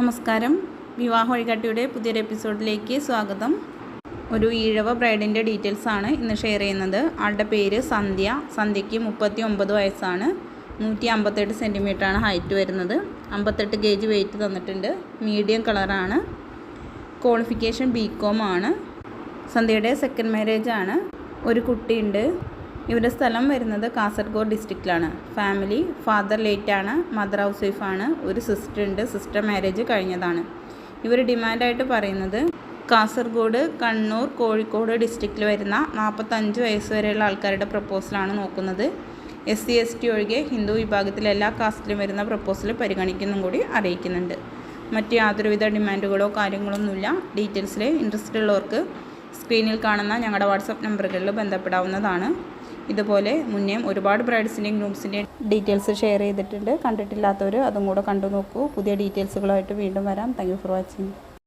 നമസ്കാരം. വിവാഹ വഴികാട്ടിയുടെ പുതിയൊരു എപ്പിസോഡിലേക്ക് സ്വാഗതം. ഒരു ഈഴവ ബ്രൈഡിന്റെ ഡീറ്റെയിൽസ് ആണ് ഇന്ന് ഷെയർ ചെയ്യുന്നത്. ആളുടെ പേര് സന്ധ്യ. സന്ധ്യയ്ക്ക് മുപ്പത്തി ഒമ്പത് വയസ്സാണ്. നൂറ്റി അമ്പത്തെട്ട് സെന്റിമീറ്ററാണ് ഹൈറ്റ് വരുന്നത്. അമ്പത്തെട്ട് കെ ജി വെയിറ്റ് തന്നിട്ടുണ്ട്. മീഡിയം കളറാണ്. ക്വാളിഫിക്കേഷൻ ബി കോം ആണ്. സന്ധ്യയുടെ സെക്കൻഡ് മാരേജ് ആണ്. ഒരു കുട്ടിയുണ്ട്. ഇവരുടെ സ്ഥലം വരുന്നത് കാസർഗോഡ് ഡിസ്ട്രിക്റ്റിലാണ് ഫാമിലി ഫാദർ ലേറ്റാണ് മദർ ഹൗസ് വൈഫാണ് ഒരു സിസ്റ്റർ ഉണ്ട് സിസ്റ്റർ മാരേജ് കഴിഞ്ഞതാണ്. ഇവർ ഡിമാൻഡായിട്ട് പറയുന്നത് കാസർഗോഡ് കണ്ണൂർ കോഴിക്കോട് ഡിസ്ട്രിക്റ്റിൽ വരുന്ന നാൽപ്പത്തഞ്ച് വയസ്സ് വരെയുള്ള ആൾക്കാരുടെ പ്രപ്പോസലാണ് നോക്കുന്നത്. എസ് സി എസ് ടി ഒഴികെ ഹിന്ദു വിഭാഗത്തിലെ എല്ലാ കാസ്റ്റിലും വരുന്ന പ്രപ്പോസൽ പരിഗണിക്കുന്നും കൂടി അറിയിക്കുന്നുണ്ട്. മറ്റ് യാതൊരുവിധ ഡിമാൻഡുകളോ കാര്യങ്ങളൊന്നുമില്ല ഡീറ്റെയിൽസിൽ ഇൻട്രസ്റ്റ് ഉള്ളവർക്ക് സ്ക്രീനിൽ കാണുന്ന ഞങ്ങളുടെ വാട്സപ്പ് നമ്പറുകളിൽ ബന്ധപ്പെടാവുന്നതാണ്. ഇതുപോലെ മുന്നേയും ഒരുപാട് ബ്രൈഡ്സിന്റെയും ഗ്രൂംസിന്റെയും ഡീറ്റെയിൽസ് ഷെയർ ചെയ്തിട്ടുണ്ട്. കണ്ടിട്ടില്ലാത്തവർ അതും കൂടെ കണ്ടു നോക്കൂ. പുതിയ ഡീറ്റെയിൽസുകളായിട്ട് വീണ്ടും വരാം. Thank for watching.